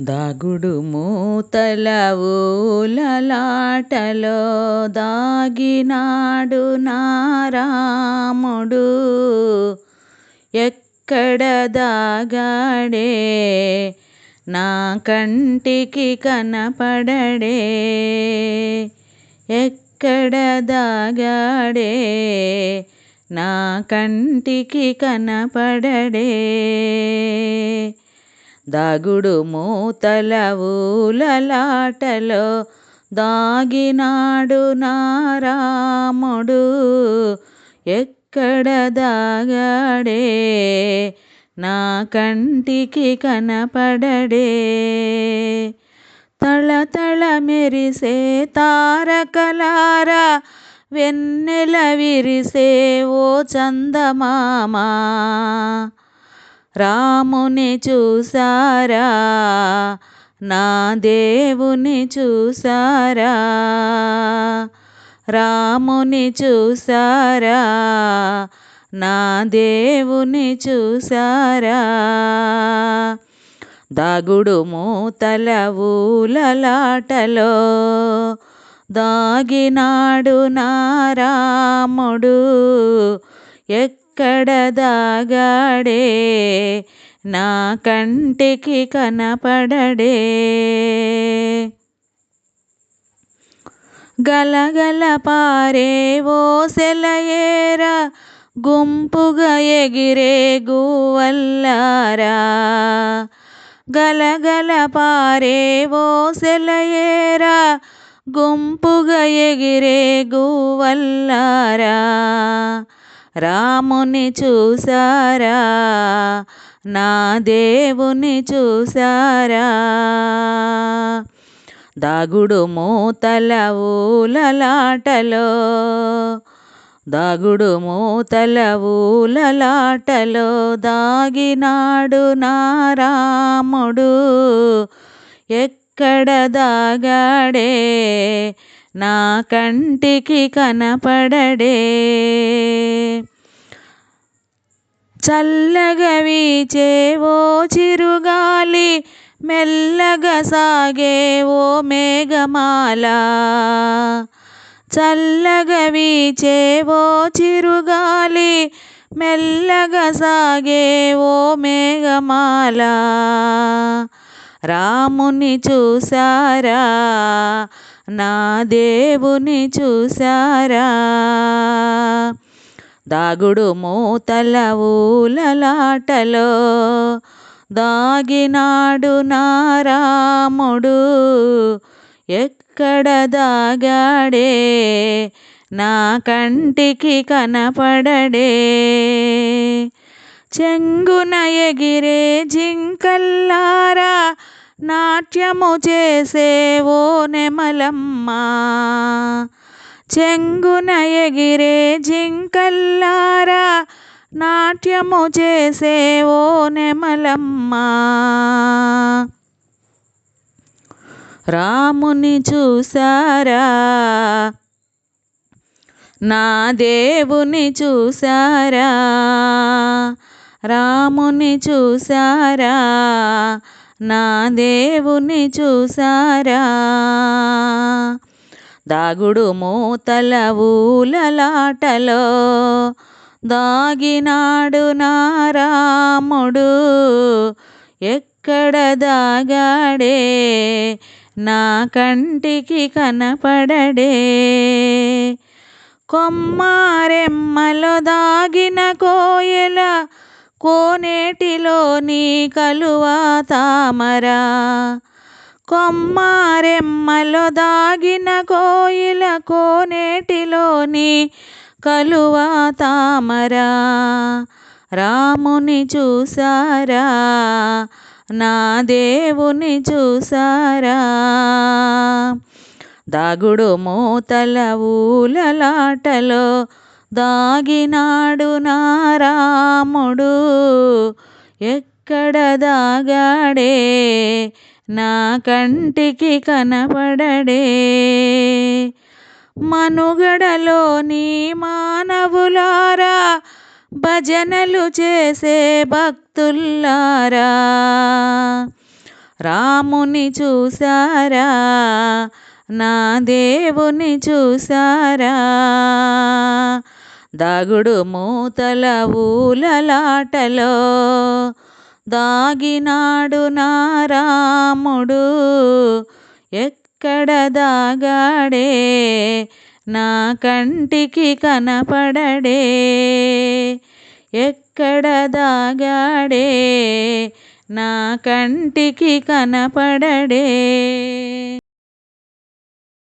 దాగుడు మూతల ఊలలాటలో దాగినాడు నారాముడు. ఎక్కడ దాగాడే? నా కంటికి కనపడడే. ఎక్కడ దాగాడే? నా కంటికి కనపడడే. దాగుడు మూతల ఊలలాటలో దాగినాడు నారాముడు. ఎక్కడ దాగాడే? నా కంటికి కనపడడే. తళతళ మెరిసే తారకలారా వెన్నెల విరిసే ఓ చందమామా. రాముని చూసారా? నా దేవుని చూసారా? రాముని చూసారా? నా దేవుని చూసారా? దాగుడు మూతల ఊలలాటలో దాగినాడు ఎక్ ఎక్కడ దాగాడే నా కంటికి కనపడడే. గలగల పారే ఓ సెలయేర గుంపుగా ఎగిరే గూవల్లారా గలగల పారే ఓ సెలయేర గుంపుగా ఎగిరే గూవల్లారా రాముని చూసారా? నా దేవుని చూసారా? దాగుడు మూతల ఊలలాటలో దాగుడు మూతల ఊలలాటలో దాగినాడు నా రాముడు. ఎక్కడ దాగాడే? నా కంటికి కనపడడే. చల్లగా వీచేవో చిరుగాలి మెల్లగా సాగేవో మేఘమాల. చల్లగా వీచేవో చిరుగాలి మెల్లగా సాగేవో మేఘమాల. రాముని చూసారా నా దేవుని చూసారా దాగుడు మూతల ఊలలాటలో దాగినాడు నారాముడు ఎక్కడ దాగాడే? నా కంటికి కనపడడే. చెంగున ఎగిరే జింకల్లారా నాట్యము చేసేవో నెమలమ్మా. చెంగున ఎగిరే జింకల్లారా నాట్యము చేసేవో నెమలమ్మా. రాముని చూసారా? నా దేవుని చూసారా? రాముని చూసారా? నా దేవుని చూసారా? దాగుడు మూతల ఊలలాటలో దాగినాడు నారాముడు ఎక్కడ దాగాడే? నా కంటికి కనపడడే. కొమ్మారెమ్మలో దాగిన కోయల కోనేటిలోని కలువా తామరా. కొమ్మారెమ్మలో దాగిన కోయిల కోనేటిలోని కలువా తామరా. రాముని చూసారా? నా దేవుని చూసారా? దాగుడు మూతల ఊలలాటలో దాగినాడు నారాముడు ఎక్కడ దాగాడే? నా కంటికి కనపడడే. మనుగడలోని మానవులారా భజనలు చేసే భక్తుల్లారా? రాముని చూసారా నా దేవుని చూసారా దాగుడు మూతల ఊలలాటలో దాగినాడు నా రాముడు. ఎక్కడ దాగాడే? నా కంటికి కనపడడే. ఎక్కడ దాగాడే? నా కంటికి కనపడడే.